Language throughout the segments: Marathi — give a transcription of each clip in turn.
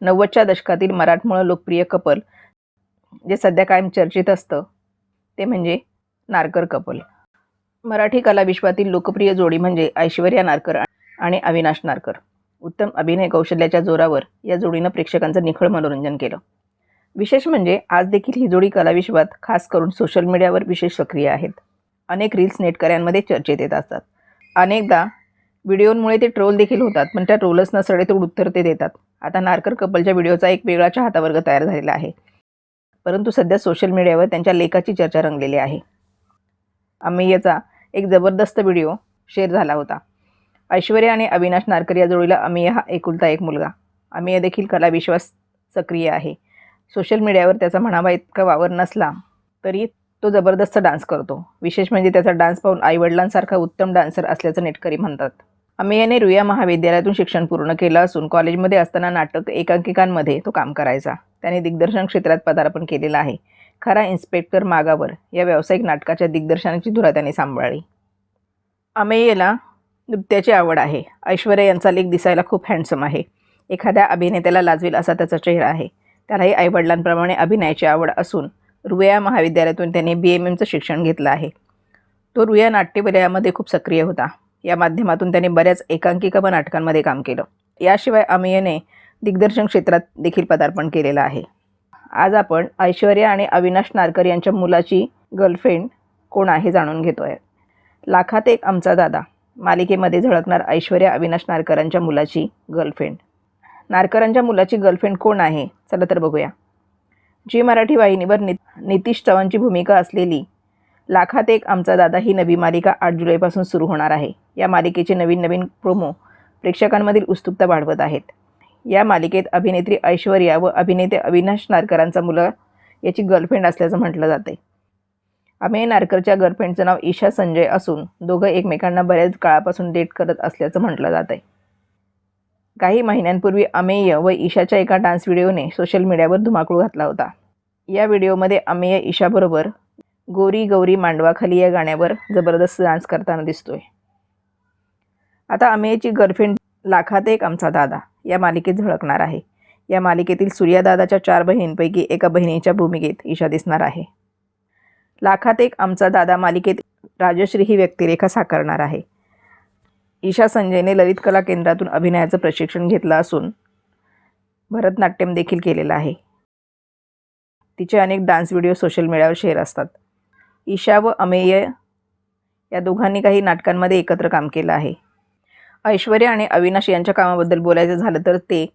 नव्वदच्या दशकातील मराठमोळं लोकप्रिय कपल जे सध्या कायम चर्चेत असतं ते म्हणजे नारकर कपल. मराठी कलाविश्वातील लोकप्रिय जोडी म्हणजे ऐश्वर्या नारकर आणि अविनाश नारकर. उत्तम अभिनय कौशल्याच्या जोरावर या जोडीनं प्रेक्षकांचं निखळ मनोरंजन केलं. विशेष म्हणजे आज देखील ही जोडी कलाविश्वात खास करून सोशल मीडियावर विशेष सक्रिय आहेत. अनेक रील्स नेटकऱ्यांमध्ये चर्चेत येत असतात. अनेकदा व्हिडिओमुळे ते ट्रोल देखील होतात पण त्या ट्रोलर्सना सडेतोड उत्तर ते देतात. आता नारकर कपलच्या व्हिडिओचा एक वेगळा चाहतावर्ग तयार झालेला आहे. परंतु सध्या सोशल मीडियावर त्यांच्या लेखाची चर्चा रंगलेली आहे. अमेयचा एक जबरदस्त व्हिडिओ शेअर झाला होता. ऐश्वर्या आणि अविनाश नारकर या जोडीला अमेय हा एकुलता एक मुलगा. अमेय देखील कलाविश्वास सक्रिय आहे. सोशल मीडियावर त्याचा म्हणावा इतका वावर नसला तरी तो जबरदस्त डान्स करतो. विशेष म्हणजे त्याचा डान्स पाहून आईवडिलांसारखा उत्तम डान्सर असल्याचं नेटकरी म्हणतात. अमेयाने रुया महाविद्यालयातून शिक्षण पूर्ण केलं असून कॉलेजमध्ये असताना नाटक एकांकिकांमध्ये तो काम करायचा. त्याने दिग्दर्शन क्षेत्रात पदार्पण केलेलं आहे. खरा इन्स्पेक्टर मागावर या व्यावसायिक नाटकाच्या दिग्दर्शनाची धुरा त्याने सांभाळली. अमेयला नृत्याची आवड आहे. ऐश्वर्या यांचा लेख दिसायला खूप हँडसम आहे. एखाद्या अभिनेत्याला लाजवेल असा त्याचा चेहरा आहे. त्यालाही आईवडिलांप्रमाणे अभिनयाची आवड असून रुया महाविद्यालयातून त्याने बी एम एमचं शिक्षण घेतलं आहे. तो रुया नाट्यवलयामध्ये खूप सक्रिय होता. या माध्यमातून त्याने बऱ्याच एकांकिका व नाटकांमध्ये काम केलं. याशिवाय अमेयने दिग्दर्शन क्षेत्रात देखील पदार्पण केलेलं आहे. आज आपण ऐश्वर्या आणि अविनाश नारकर यांच्या मुलाची गर्लफ्रेंड कोण आहे जाणून घेतो आहे लाखात एक आमचा दादा मालिकेमध्ये झळकणार ऐश्वर्या अविनाश नारकरांच्या मुलाची गर्लफ्रेंड. नारकरांच्या मुलाची गर्लफ्रेंड कोण आहे? चला तर बघूया. जी मराठी वाहिनीवर नि नितीश चव्हाणची भूमिका असलेली लाखात एक आमचा दादा ही नवी मालिका आठ जुलैपासून सुरू होणार आहे. या मालिकेचे नवीन नवीन प्रोमो प्रेक्षकांमधील उत्सुकता वाढवत आहेत. या मालिकेत अभिनेत्री ऐश्वर्या व अभिनेते अविनाश नारकरांचा मुलगा याची गर्लफ्रेंड असल्याचं म्हटलं जाते अमेय नारकरच्या गर्लफ्रेंडचं नाव ईशा संजय असून दोघं एकमेकांना बऱ्याच काळापासून डेट करत असल्याचं म्हटलं जात आहे काही महिन्यांपूर्वी अमेय व ईशाच्या एका डान्स व्हिडिओने सोशल मीडियावर धुमाकूळ घातला होता. या व्हिडिओमध्ये अमेय ईशाबरोबर गोरी गौरी मांडवाखाली या गाण्यावर जबरदस्त डान्स करताना दिसतोय. आता अमेयची गर्लफ्रेंड लाखात एक आमचा दादा या मालिकेत झळकणार आहे. या मालिकेतील सूर्यादादाच्या चार बहिणींपैकी एका बहिणीच्या भूमिकेत ईशा दिसणार आहे. लाखात एक आमचा दादा मालिकेत राजश्री ही व्यक्तिरेखा साकारणार आहे. ईशा संजयने ललित कला केंद्रातून अभिनयाचं प्रशिक्षण घेतलं असून भरतनाट्यम देखील केलेलं आहे. तिचे अनेक डान्स व्हिडिओ सोशल मीडियावर शेअर असतात. ईशा व अमेय या दोघांनी काही नाटकांमध्ये एकत्र काम केलं आहे. ऐश्वर्या आणि अविनाश यांच्या कामाबद्दल बोलायचं झालं तर ते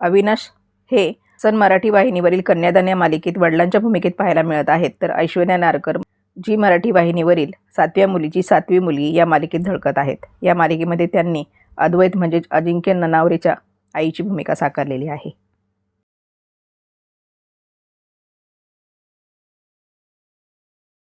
अविनाश हे सन मराठी वाहिनीवरील कन्यादान या मालिकेत वडिलांच्या भूमिकेत पाहायला मिळत आहेत. तर ऐश्वर्या नारकर जी मराठी वाहिनीवरील सातव्या मुलीची सातवी मुलगी या मालिकेत झळकत आहेत. या मालिकेमध्ये त्यांनी अद्वैत म्हणजेच अजिंक्य ननावरेच्या आईची भूमिका साकारलेली आहे.